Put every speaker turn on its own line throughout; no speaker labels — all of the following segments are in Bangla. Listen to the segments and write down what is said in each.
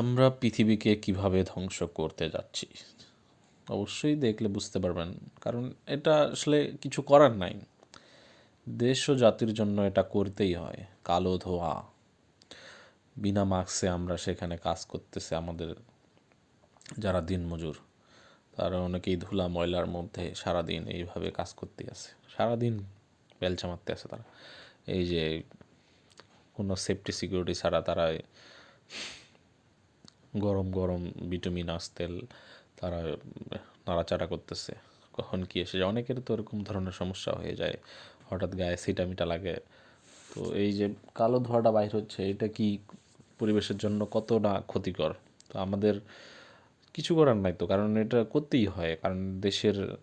আমরা পৃথিবীকে কীভাবে ধ্বংস করতে যাচ্ছি? অবশ্যই দেখলে বুঝতে পারবেন, কারণ এটা আসলে কিছু করার নাই। দেশ ও জাতির জন্য এটা করতেই হয়, কালো ধোয়া। বিনা মাস্কে আমরা সেখানে কাজ করতেছে আমাদের, যারা দিনমজুর। তারা অনেকেই ধুলা ময়লার মধ্যে সারাদিন এইভাবে কাজ করতে আছে। সারাদিন বেলচা মারতে আছে তারা। এই যে কোনো সেফটি সিকিউরিটি ছাড়া তারা গরম গরম ভিটামিন তেল তারা নাড়াচাড়া করতেছে। কখন কী এসে যায়? অনেকের তো এরকম ধরনের সমস্যা হয়ে যায়। হঠাৎ গায়ে সিটামিটা লাগে। তো এই যে কালো ধোঁয়াটা বাইর হচ্ছে, এটা কি পরিবেশের জন্য কতটা ক্ষতিকর? তো আমাদের কিছু করার নাই তো, কারণ এটা করতেই হয়। কারণ দেশের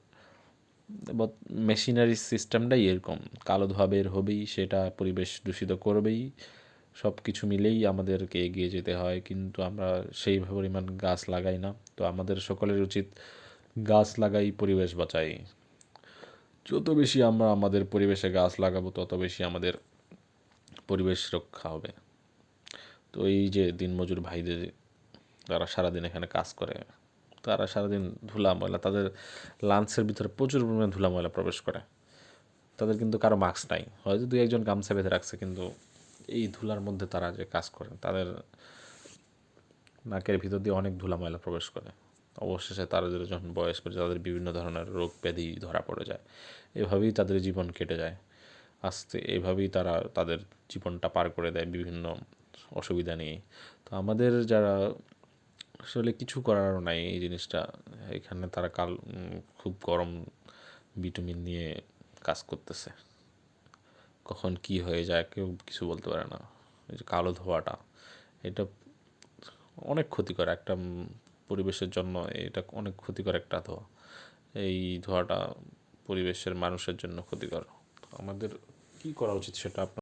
মেশিনারি সিস্টেমটাই এরকম। কালো ধোঁয়া বের হবেই, সেটা পরিবেশ দূষিত করবেই। সব কিছু মিলেই আমাদেরকে এগিয়ে যেতে হয়, কিন্তু আমরা সেই পরিমাণ গাছ লাগাই না। তো আমাদের সকলের উচিত গাছ লাগাই, পরিবেশ বাঁচাই। যত বেশি আমরা আমাদের পরিবেশে গাছ লাগাবো, তত বেশি আমাদের পরিবেশ রক্ষা হবে। তো এই যে দিনমজুর ভাইদের তারা সারাদিন এখানে কাজ করে, তারা সারাদিন ধুলা ময়লা, তাদের লাঞ্চের ভিতরে প্রচুর পরিমাণে ধুলা ময়লা প্রবেশ করে। তাদের কিন্তু কারও মাস্ক নাই। হয়তো দুই একজন গামছা বেঁধে রাখছে, কিন্তু এই ধুলার মধ্যে তারা যে কাজ করেন, তাদের নাকের ভিতর দিয়ে অনেক ধুলা ময়লা প্রবেশ করে। অবশেষে তাদের যখন বয়স করে তাদের বিভিন্ন ধরনের রোগ ব্যাধি ধরা পড়ে যায়। এভাবেই তাদের জীবন কেটে যায়। আস্তে এভাবেই তারা তাদের জীবনটা পার করে দেয় বিভিন্ন অসুবিধা নিয়ে তো আমাদের যারা আসলে কিছু করারও নাই এই জিনিসটা, এখানে তারা কাল খুব গরম ভিটামিন নিয়ে কাজ করতেছে। কখন কি হয়ে যায়, কেউ কিছু বলতে পারে না। এই যে কালো ধোঁয়াটা, এটা অনেক ক্ষতিকর একটা পরিবেশের জন্য, এটা অনেক ক্ষতিকর একটা ধোঁয়া। এই ধোঁয়াটা পরিবেশের মানুষের জন্য ক্ষতিকর। আমাদের কী করা উচিত সেটা আপনার